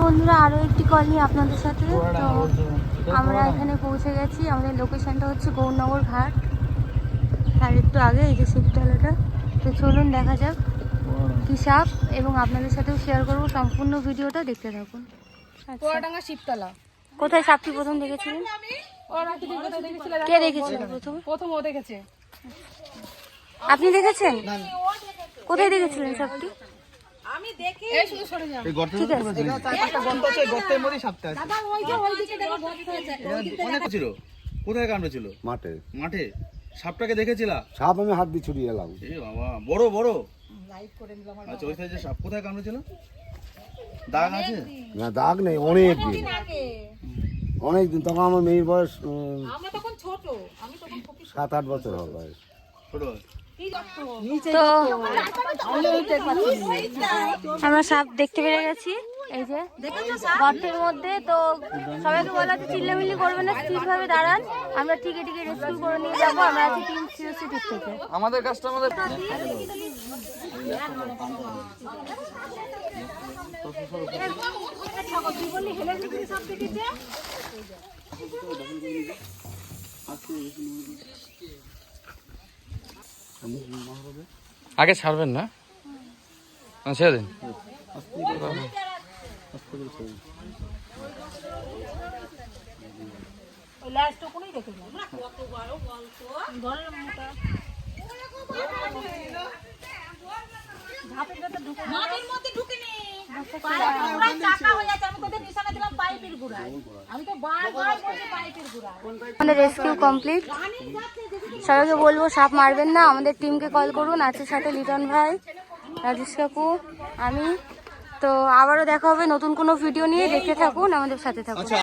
বন্ধুরা আরও একটি কল নিয়ে আপনাদের সাথে। তো আমরা এখানে পৌঁছে গেছি। আমাদের লোকেশনটা হচ্ছে গৌরনগর ঘাট। তার একটু আগে এই যে শিবতলাটা। তো চলুন দেখা যাক কি সাপ এবং আপনাদের সাথেও শেয়ার করব সম্পূর্ণ ভিডিওটা। দেখতে থাকুন। পোড়াডাঙ্গা শিবতলা। কোথায় সাপটি প্রথম দেখেছিলেন? কি দিন কোথায় দেখেছিল? কে দেখেছিল? প্রথম প্রথম ও দেখেছে। আপনি দেখেছেন? কোথায় দেখেছিলেন সাপটি এই শুধু এই গর্তের ঠিক আছে। চার গর্ত আছে গর্তের মধ্যেই সাপটা আছে। ওই যে ওই দিকে দেখো ভর্তি হয়েছে অনেক ছিল। কোথায় কাণ্ড মাঠে। মাঠে? সাপটাকে দেখেছিলা? সাপ আমি হাত দিয়ে ছুটিয়ে এলাম। এ বাবা বড় বড়। আচ্ছা ওই সাপ কোথায় দাগ আছে? না দাগ নেই অনেক দিন। অনেক দিন তখন আমার মেয়ের বয়স উম, আমরা তখন ছোট। আমি তখন সাত আট বছর হবে বয়স। ছোট তো আমরা সাপ দেখতে পেরে গেছি। এই যে গর্তের মধ্যে তো সবাইকে বলা হচ্ছে চিল্লামিল্লি করবে না স্থিরভাবে দাঁড়ান। আমরা টিকে টিকে রেস্কিউ করে নিয়ে যাব আমরা আছি টিম সিওসি দিক থেকে। আমাদের কাজটা আমাদের আগে ছাড়বেন না? ছেড়ে দিন। আমি তো বারবার বলছি পাইপের গুড়ায় আমাদের রেস্কিউ কমপ্লিট সবাইকে বলব, সাপ মারবেন না। আমাদের টিমকে কল করুন। আছে সাথে লিটন ভাই, রাজেশ কাকু, আমি। তো আবারও দেখা হবে নতুন কোনো ভিডিও নিয়ে। দেখে থাকুন, আমাদের সাথে থাকুন।